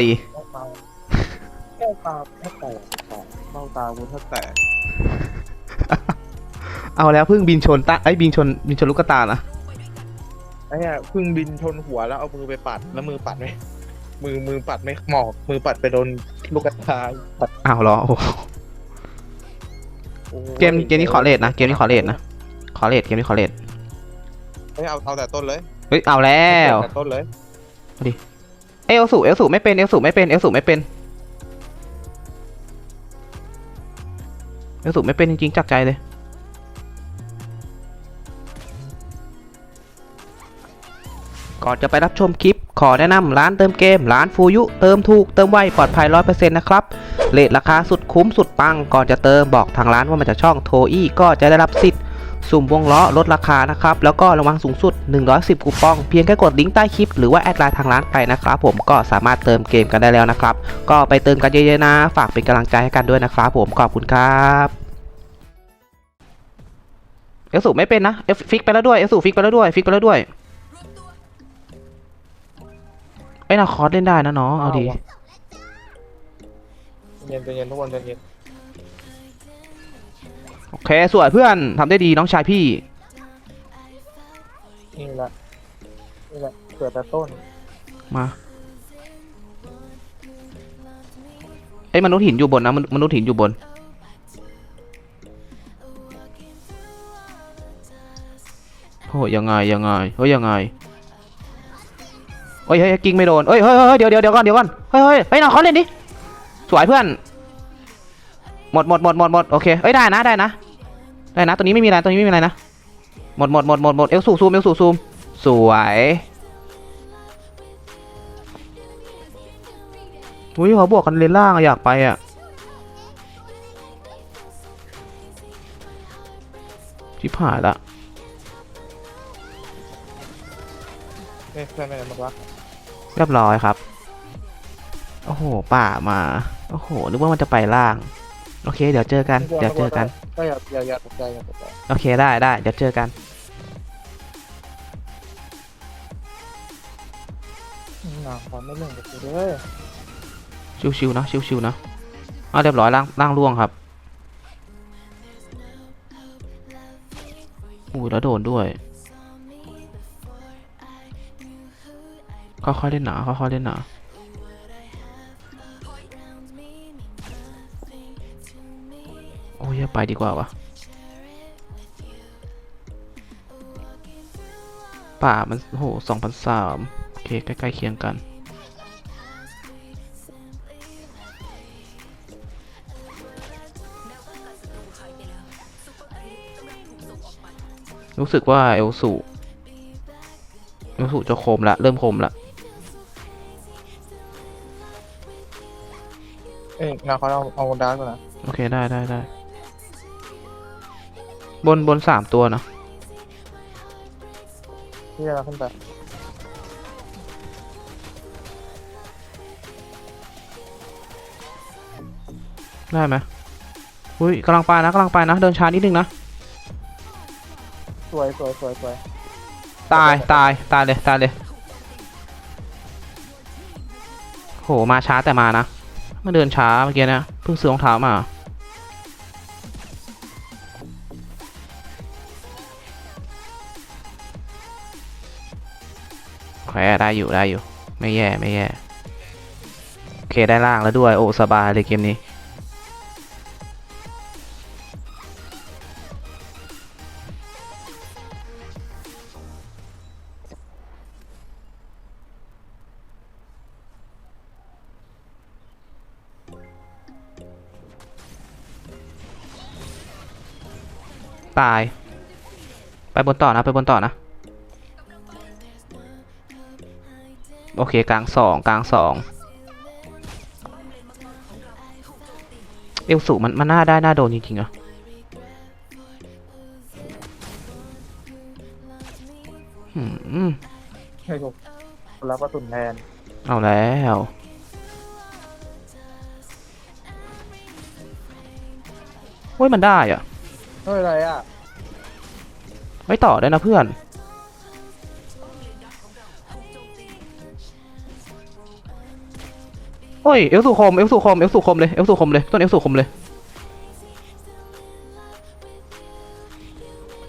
ตีเบ้าตาแก้วตาแค่แตกเบ้าตากูแทบแตกเอาแล้วเพิ่งบินชนตาไอ้ยบินชนบินชนลูกกระตานะไอ้เนี่ยเพึ่งบินชนหัวแล้วเอามือไปปัดแล้วมือปัดไม่มือมือปัดไม่หมอกมือปัดไปโดนลูกกระตายปัดอ้าวเหรอโอ้โหโอ้ยเกมเกมนี้ขอเลทนะเกมนี้ขอเลทนะขอเลทเกมนี้ขอเลทเฮ้ยเอาเอาแต่ต้นเลยเฮ้ยเอาแล้วเอาแต่ต้นเลยเอย เอลสูเอลสูไม่เป็นเอลสูไม่เป็นเอลสูไม่เป็นเอลสูไม่เป็นจริงๆจากใจเลยก่อนจะไปรับชมคลิป ขอแนะนำร้านเติมเกม ร้านฟูยุ เติมถูก เติมไว ปลอดภัย 100%นะครับ เลทราคาสุดคุ้มสุดปัง ก่อนจะเติมบอกทางร้านว่ามาจากช่องโทอี้ก็จะได้รับสิทธิ์ สุ่มวงล้อลดราคานะครับ แล้วก็รางวัลสูงสุด 110 คูปอง เพียงแค่กดลิงก์ใต้คลิป หรือว่าแอดไลน์ทางร้านไปนะครับผมก็สามารถเติมเกมกันได้แล้วนะครับ ก็ไปเติมกันเยอะๆนะ ฝากเป็นกำลังใจให้กันด้วยนะครับผมขอบคุณครับเอลสูไม่เป็นนะเอฟฟิกไปแล้วด้วยเอลสูฟิกไปแล้วด้วยฟิกไปแล้วด้วยไอ้นาคอสเล่นได้นะน้องเอาดีเย็นใจเย็นทุกคนใจเย็น โอเคสวยเพื่อนทำได้ดีน้องชายพี่ นี่แหละนี่แหละเกิดแต่ต้นมาไอ้ยมนุษย์หินอยู่บนนะมนุมนุษย์หินอยู่บน โอ้ยยังไงยังไงเฮ้ยยังไงเฮ้ยเฮ้ยกิ้งไม่โดนเฮ้ยเฮ้ยเฮ้ยเดี๋ยวเดี๋ยวเดี๋ยวก่อนเดี๋ยวก่อนเฮ้ยเฮ้ยเฮ้ยน้องเขาเล่นดิสวยเพื่อน หมดหมดหมดหมดหมดโอเคเอ้ยได้นะได้นะ ได้นะตัวนี้ไม่มีอะไรตัวนี้ไม่มีอะไรนะหมดหมดหมดหมดหมดเอลสูซูมเอลสูซูมสวยอุ้ยเขาบวกกันเลนล่างอะอยากไปอะชิบหายละเอ้ยเพื่อนไปไหนหมดวะเรียบร้อยครับ โอ้โห ป่ามา โอ้โห นึกว่ามันจะไปล่าง โอเค เดี๋ยวเจอกัน เดี๋ยวเจอกัน ก็อย่าอย่าอย่าตกใจอย่าตกใจโอเคได้ได้เดี๋ยวเจอกันอืมหนาความไม่เรื่องกับกูเลยชิวๆนะชิวๆนะอ้าวเรียบร้อยล่างล่างล่วงครับอู้แล้วโดนด้วยค่อยๆเล่นหนาค่อยๆเล่นหนา โอ้ยอย่าไปดีกว่าวะป่ามันโหสองพันสามโอเค ใกล้ๆเคียงกัน รู้สึกว่าเอลสูเอลสูจะคมละ เริ่มคมละเอ้ยงานเขาเอาเอาดาร์กก่อนนะ โอเค ได้ได้ได้ บนบนสามตัวนะที่เราขึ้นไปได้ไหมอุ้ยกำลังไปนะกำลังไปนะ เดินช้านิดนึงนะ สวยสวยสวยสวยตายตายตายเลยตายเลยโหมาช้าแต่มานะมาเดินช้าเมื่อกี้นะเพิ่งซื้อรองเท้ามา โอเคได้อยู่ได้อยู่ ไม่แย่ไม่แย่ โอเคได้ล่างแล้วด้วย โอ้สบายเลยเกมนี้ ตาย ไปบนต่อนะ ไปบนต่อนะ โอเคกลางสองกลางสองเอลสูมันมันน่าได้น่าโดนจริงๆอะหืมให้ถูกรับกระสุนแทนเอาแล้วเฮ้ยมันได้อะเฮ้ยอะไรอะ ไม่ต่อได้นะเพื่อน โอ้ยเอลสุคมเอลสุคมเอลสุคมเลยเอลสุคมเลยต้นเอลสุคมเลย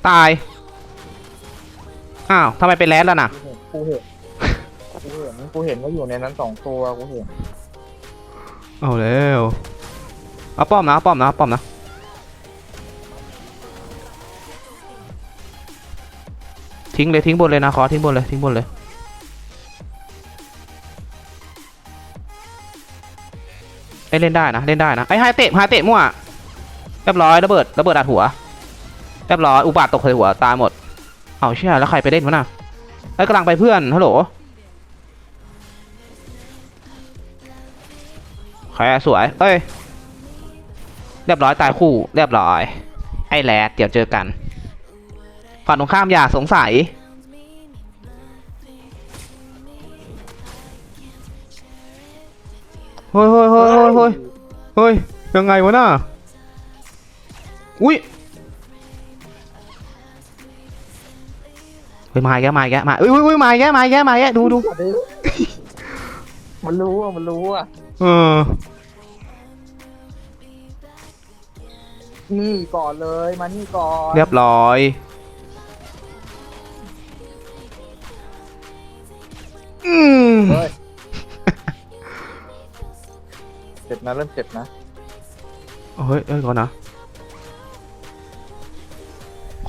ตาย อ้าวทำไมเป็นแรดแล้วน่ะกูเห็นกูเห็นกูเห็นว่าอยู่ในนั้นสองตัวกูเห็นเอาแล้วเอาป้อมนะเอาป้อมนะเอาป้อมนะทิ้งเลยทิ้งบนเลยนะขอทิ้งบนเลยทิ้งบนเลย ไอ้ยเล่นได้นะเล่นได้นะไอ้ไฮเตะไฮเตะมั่วเรียบร้อยระเบิดระเบิดอัดหัวเรียบร้อยอุบาทตกใส่หัวตายหมดเอาเชี่ยแล้วใครไปเล่นวะน่ะไอ้กำลังไปเพื่อนฮัลโหลใครสวยเอ้ยเรียบร้อยตายคู่เรียบร้อย ไอ้แรดเดี๋ยวเจอกันฝั่งตรงข้ามอย่าสงสัย เฮ้ยเฮ้ยเฮ้ยเฮ้ยเฮ้ยเฮ้ยยังไงวะน่ะอุ้ยเฮ้ยมาอีกแล้วมาอีกแล้วมาอุ้ยอุ้ยอุ้ยมาอีกแล้วมาอีกแล้วมาอีกแล้วดูดูมันรู้อะมันรู้อะเออนี่ก่อนเลยมานี่ก่อนเรียบร้อยอืมเฮ้ย เจ็บนะเริ่มเจ็บนะเฮ้ยเอ้ยก่อนนะ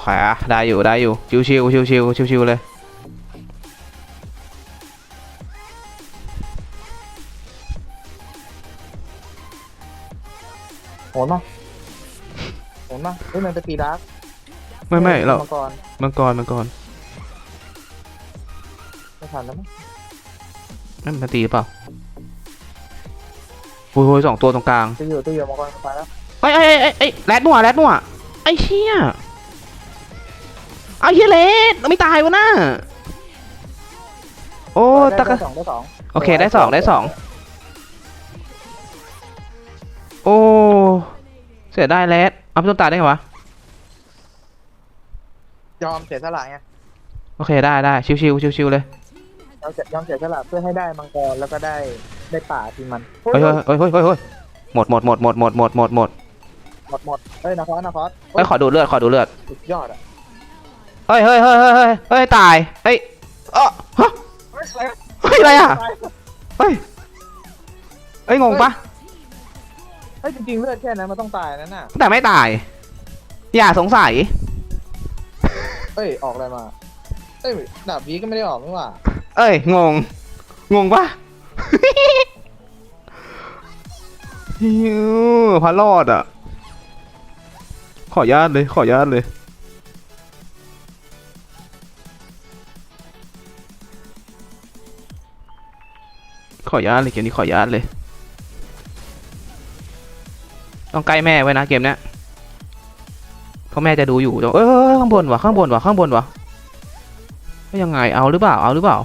ขวาได้อยู่ได้อยู่ชิวชิวชิวชิวชิวชิวๆเลยโหนมาโหนมาเฮ้ยมันจะตีดักไม่ไม่เรามังกรมังกรมังกรไม่ทันแล้วมั้งนั่นมันตีหรือเปล่าโอ้ยโอ้ยสองตัวตรงกลางตีอยู่ตีอยู่มังกรตายแล้วเอ้ยเอ้ยเอ้ยเอ้ยแรดนัวแรดนัวไอ้เชี่ยเอาเฮียเลดไม่ตายวะน่ะโอ้ได้ตะกะได้สองได้สองโอเคได้สองได้สองโอ้เสียได้แรดเอาไปต้นตาได้ไงวะยอมเสียสละไงโอเคได้ได้ชิวชิวชิวชิวๆเลย ยอมเสียยอมเสียสละเพื่อให้ได้มังกรแล้วก็ได้ได้ป่าทีมันเฮ้ยเฮ้ยเฮ้ยเฮ้ยเฮ้ยเฮ้ยหมดหมดหมดหมดหมดหมดหมดหมดหมดหมดเฮ้ยนาคอสนาคอสเฮ้ยขอดูเลือดขอดูเลือดสุดยอดอะเฮ้ยเฮ้ยเฮ้ยเฮ้ยเฮ้ยเฮ้ยตายเฮ้ยเออฮะเฮ้ยอะไรเฮ้ยอะไรอะเฮ้ยเฮ้ยงงปะเฮ้ยจริงๆเลือดแค่นั้นมันต้องตายนั่นน่ะแต่ไม่ตาย อย่าสงสัยเอ้ยออกอะไรมาเอ้ยดาบวีก็ไม่ได้ออกนี่หว่า เอ้ย งง งงปะฮิวพระรอดอะ ขออนุญาตเลย ขออนุญาตเลยขออนุญาตเลยเกมนี้ขออนุญาตเลย ต้องใกล้แม่ไว้นะเกมเนี้ยเพราะแม่จะดูอยู่เดี๋ยวเอ้ยข้างบนวะข้างบนวะข้างบนวะยังไงเอาหรือเปล่าเอาหรือเปล่า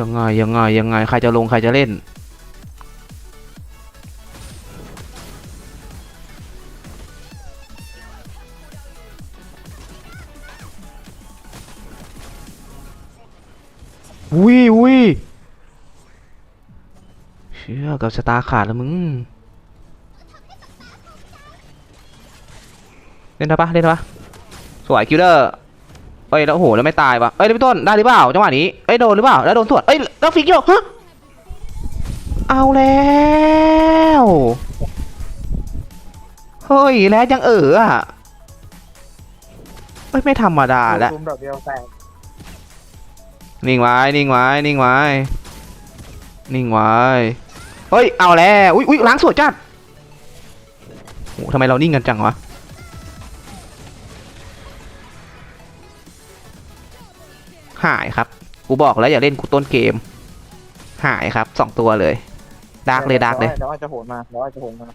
ยังไงยังไงยังไงใครจะลงใครจะเล่น วิวิเชื่อกับชะตาขาดแล้วมึง เล่นได้ปะเล่นได้ปะสวยคิวเลอร์ อ้ยแล้วโอ้โหแล้วไม่ตายวะเอ้ยพี่ต้นได้หรือเปล่าจังหวะนี้เอ้ยโดนหรือเปล่าแล้วโดนสวนเอ้ยแล้วฟิกโยกฮะเอาแล้วเฮ้ยแล้วยังเอออะเอ้ยไม่ธรรมดาแล้วซูมดอกเดียวแตกนิ่งไว้นิ่งไว้นิ่งไว้นิ่งไว้เฮ้ยเอาแล้วอุ้ยอุ้ยล้างสวยจัดโหทำไมเรานิ่งกันจังวะ หายครับ กูบอกแล้วอย่าเล่นกูต้นเกม หายครับสองตัวเลยดาร์กเลยดาร์กเลยเดี๋ยวอาจจะโหนมาเดี๋ยวอาจจะโหนมา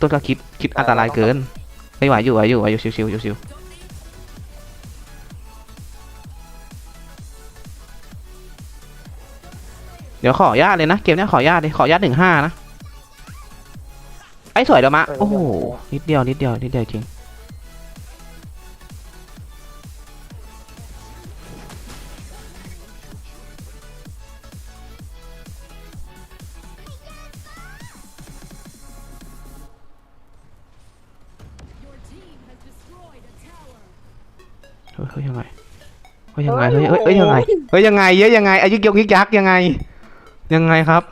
ต้นก็คิดคิดอันตรายเกิน ไม่ไหวอยู่ไหวอยู่ไหวอยู่ชิวๆชิวๆเดี๋ยวขออนุญาตเลยนะ เกมเนี้ยขออนุญาตเลยขออนุญาตหนึ่งห้านะ ไอ้สวยเดี๋ยวมา โอ้โห นิดเดียว นิดเดียว นิดเดียวจริง เฮ้ยเฮ้ยยังไงเฮ้ยยังไงเฮ้ยเฮ้ยเฮ้ยยังไงเฮ้ยยังไงเยอะยังไงอายุยกยิกยักษ์ยังไง ยังไงครับ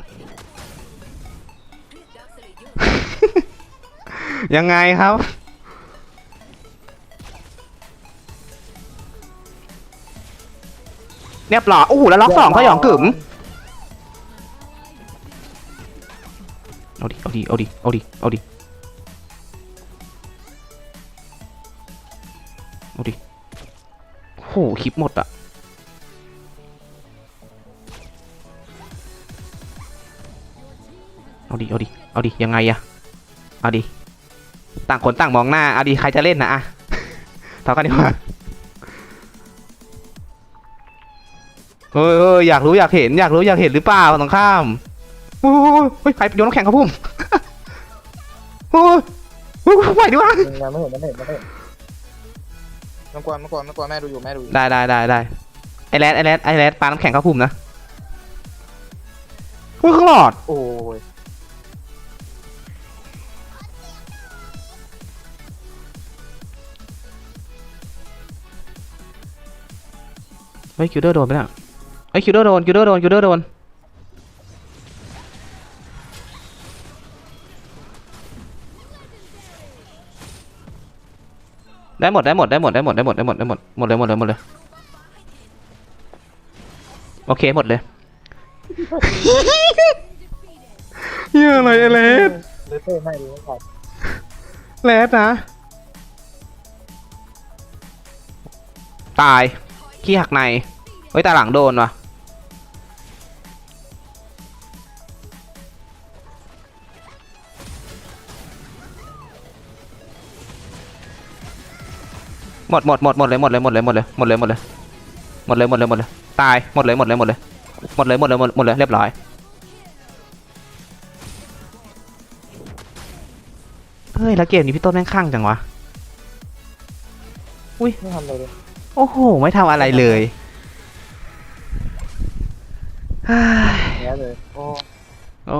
ยังไงครับเรียบร้อยโอ้โหแล้วล็อกสองพยองกึ๋มเอาดิเอาดิเอาดิเอาดิเอาดิ หคลิปหมดอะเอาดิ เอาดิ เอาดิ ยังไงอะเอาดิ ต่างคนต่างมองหน้า เอาดิ ใครจะเล่นนะอะเท่ากันดีกว่าเฮ้ยอยากรู้อยากเห็นอยากรู้อยากเห็นหรือเปล่าตรงข้ามโอ้ยเฮ้ยใครโยนน้ำแข็งครับพุ่มโอ้ยโอ้ยไหวดิวะไม่เห็นไม่เห็นไม่เห็น น้องกวนน้องกวนน้องกวนแม่ดูอยู่แม่ดูอยู่ได้ได้ได้ได้ไอแรดไอแรดไอแรดปาน้ำแข็งเข้าพุ่มนะโอ้ยข้างหลอดโอ้ยเฮ้ยคิวเดอร์โดนไปแล้วเฮ้ยคิวเดอร์โดนคิวเดอร์โดนคิวเดอร์โดน ได้หมดได้หมดได้หมดได้หมดได้หมดได้หมดได้หมดหมดเลยหมดเลยหมดเลยโอเคหมดเลยเฮียอะไรไอแรดเลเต้ไม่ดูไม่ครับแรดนะ ตาย ขี้หักในเฮ้ยตาหลังโดนว่ะ มดหมดหมดหมดเลยหมดเลยหมดเลยหมดเลยหมดเลยหมดเลยหมดเลยหมดเลยหมดเลยตายหมดเลยหมดเลยหมดเลยหมดเลยหมดเลยหมดเลยเรียบร้อยเฮ้ยแล้วเกมนี้พี่ต้นแม่งข้างจังวะไม่ทำอะไรเลยโอ้โหไม่ทำอะไรเลยเฮ้ยแย่เลยโอ้โอ้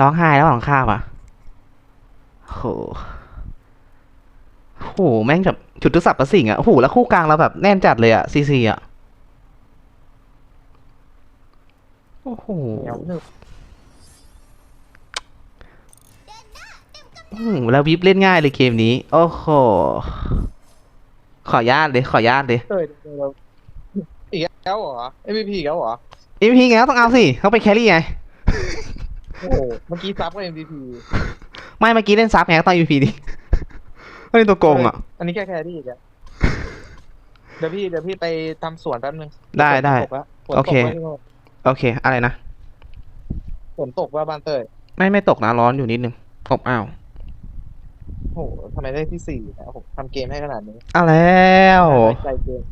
ร้องไห้แล้วหลังข้าวอะโห โหแม่งแบบจุดทุกสับประสิ่งอะโอ้โหแล้วคู่กลางเราแบบแน่นจัดเลยอะซีซีอะโอ้โหเหนียวหนึบอืมแล้ววิบเล่นง่ายเลยเกมนี้ โอ้โห ขออนุญาตเลย ขออนุญาตเลยเต้ยเราอีกแล้วเหรอ MVP อีกแล้วเหรออีพีไงก็ต้องเอาสิเขาไปนแครี่ไง โอ้โหเมื่อกี้ซับก็ MVP ไม่เมื่อกี้เล่นซับไงก็ต้องอีพีดิ อันนตัวโกงอะ อันนี้แค่แครี่อีกอะเดี๋ยวพี่เดี๋ยวพี่ไปทำสวนแป๊บนึงได้ได้ ฝนตกแล้วฝนโอเค แล้วที่โน่โอเค อะไรนะ ฝนตกว่าบ้านเตยไม่ไม่ตกนะร้อนอยู่นิดนึงอบอ้าว โอ้โหทำไมได้ที่สี่นะผมทำเกมให้ขนาดนี้เอาแล้ว ใจเกม